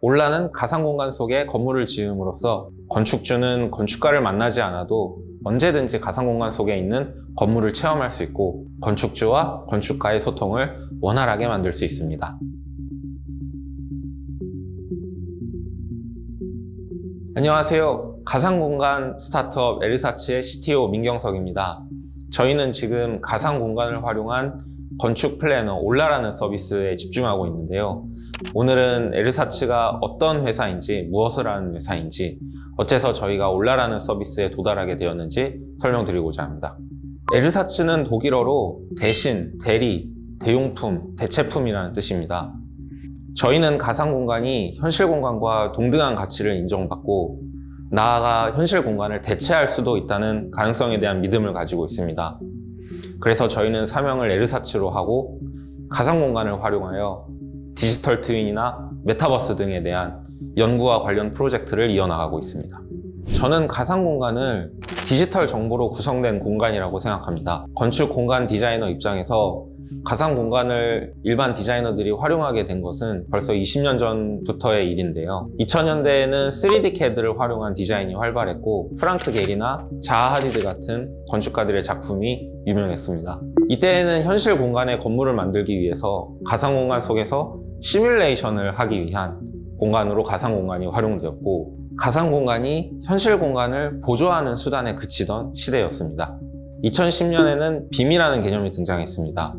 올라는 가상 공간 속에 건물을 지음으로써 건축주는 건축가를 만나지 않아도 언제든지 가상 공간 속에 있는 건물을 체험할 수 있고 건축주와 건축가의 소통을 원활하게 만들 수 있습니다. 안녕하세요. 가상 공간 스타트업 에르사치의 CTO 민경석입니다. 저희는 지금 가상 공간을 활용한 건축 플래너 올라라는 서비스에 집중하고 있는데요. 오늘은 에르사치가 어떤 회사인지 무엇을 하는 회사인지 어째서 저희가 올라라는 서비스에 도달하게 되었는지 설명드리고자 합니다. 에르사치는 독일어로 대신, 대리, 대용품, 대체품이라는 뜻입니다. 저희는 가상 공간이 현실 공간과 동등한 가치를 인정받고 나아가 현실 공간을 대체할 수도 있다는 가능성에 대한 믿음을 가지고 있습니다. 그래서 저희는 사명을 에르사치로 하고 가상 공간을 활용하여 디지털 트윈이나 메타버스 등에 대한 연구와 관련 프로젝트를 이어나가고 있습니다. 저는 가상 공간을 디지털 정보로 구성된 공간이라고 생각합니다. 건축 공간 디자이너 입장에서 가상 공간을 일반 디자이너들이 활용하게 된 것은 벌써 20년 전부터의 일인데요. 2000년대에는 3D CAD를 활용한 디자인이 활발했고 프랑크 게리나 자하 하디드 같은 건축가들의 작품이 유명했습니다. 이때에는 현실 공간의 건물을 만들기 위해서 가상 공간 속에서 시뮬레이션을 하기 위한 공간으로 가상 공간이 활용되었고 가상 공간이 현실 공간을 보조하는 수단에 그치던 시대였습니다. 2010년에는 빔이라는 개념이 등장했습니다.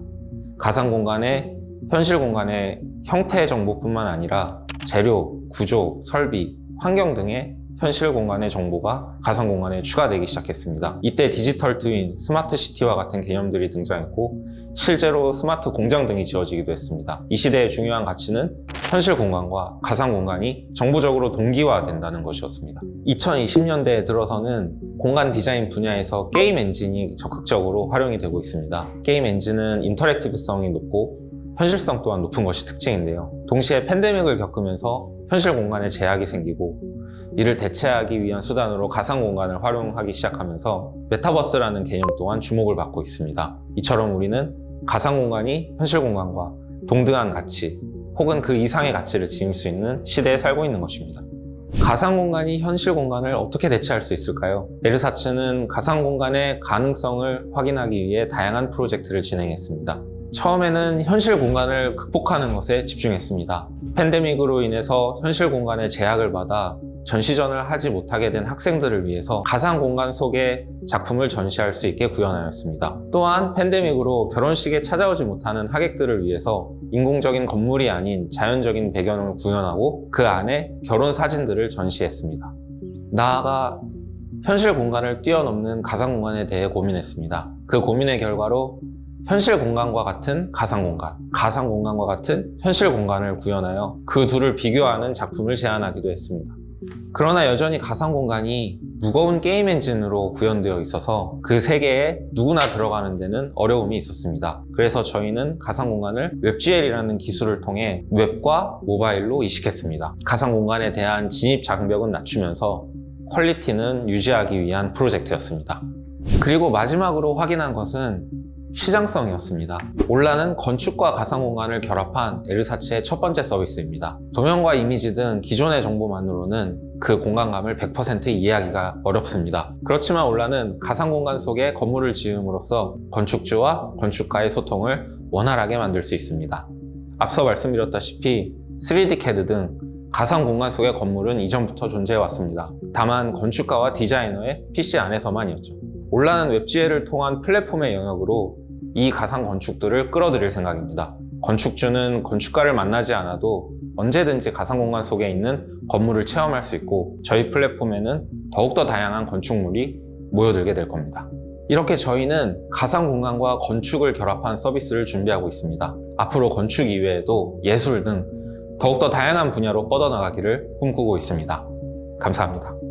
가상 공간의 현실 공간의 형태 정보뿐만 아니라 재료, 구조, 설비, 환경 등의 현실 공간의 정보가 가상 공간에 추가되기 시작했습니다. 이때 디지털 트윈, 스마트 시티와 같은 개념들이 등장했고 실제로 스마트 공장 등이 지어지기도 했습니다. 이 시대의 중요한 가치는 현실 공간과 가상 공간이 정보적으로 동기화된다는 것이었습니다. 2020년대에 들어서는 공간 디자인 분야에서 게임 엔진이 적극적으로 활용이 되고 있습니다. 게임 엔진은 인터랙티브성이 높고 현실성 또한 높은 것이 특징인데요. 동시에 팬데믹을 겪으면서 현실 공간에 제약이 생기고 이를 대체하기 위한 수단으로 가상 공간을 활용하기 시작하면서 메타버스라는 개념 또한 주목을 받고 있습니다. 이처럼 우리는 가상 공간이 현실 공간과 동등한 가치 혹은 그 이상의 가치를 지닐 수 있는 시대에 살고 있는 것입니다. 가상 공간이 현실 공간을 어떻게 대체할 수 있을까요? 에르사츠는 가상 공간의 가능성을 확인하기 위해 다양한 프로젝트를 진행했습니다. 처음에는 현실 공간을 극복하는 것에 집중했습니다. 팬데믹으로 인해서 현실 공간에 제약을 받아 전시전을 하지 못하게 된 학생들을 위해서 가상 공간 속에 작품을 전시할 수 있게 구현하였습니다. 또한 팬데믹으로 결혼식에 찾아오지 못하는 하객들을 위해서 인공적인 건물이 아닌 자연적인 배경을 구현하고 그 안에 결혼 사진들을 전시했습니다. 나아가 현실 공간을 뛰어넘는 가상 공간에 대해 고민했습니다. 그 고민의 결과로 현실 공간과 같은 가상 공간, 가상 공간과 같은 현실 공간을 구현하여 그 둘을 비교하는 작품을 제안하기도 했습니다. 그러나 여전히 가상 공간이 무거운 게임 엔진으로 구현되어 있어서 그 세계에 누구나 들어가는 데는 어려움이 있었습니다. 그래서 저희는 가상 공간을 웹GL이라는 기술을 통해 웹과 모바일로 이식했습니다. 가상 공간에 대한 진입 장벽은 낮추면서 퀄리티는 유지하기 위한 프로젝트였습니다. 그리고 마지막으로 확인한 것은 시장성이었습니다. 올라는 건축과 가상공간을 결합한 에르사치의 첫 번째 서비스입니다. 도면과 이미지 등 기존의 정보만으로는 그 공간감을 100% 이해하기가 어렵습니다. 그렇지만 올라는 가상공간 속에 건물을 지음으로써 건축주와 건축가의 소통을 원활하게 만들 수 있습니다. 앞서 말씀드렸다시피 3D CAD 등 가상 공간 속의 건물은 이전부터 존재해 왔습니다. 다만 건축가와 디자이너의 PC 안에서만이었죠. 올라는 웹GL을 통한 플랫폼의 영역으로 이 가상 건축들을 끌어들일 생각입니다. 건축주는 건축가를 만나지 않아도 언제든지 가상 공간 속에 있는 건물을 체험할 수 있고 저희 플랫폼에는 더욱더 다양한 건축물이 모여들게 될 겁니다. 이렇게 저희는 가상 공간과 건축을 결합한 서비스를 준비하고 있습니다. 앞으로 건축 이외에도 예술 등 더욱더 다양한 분야로 뻗어나가기를 꿈꾸고 있습니다. 감사합니다.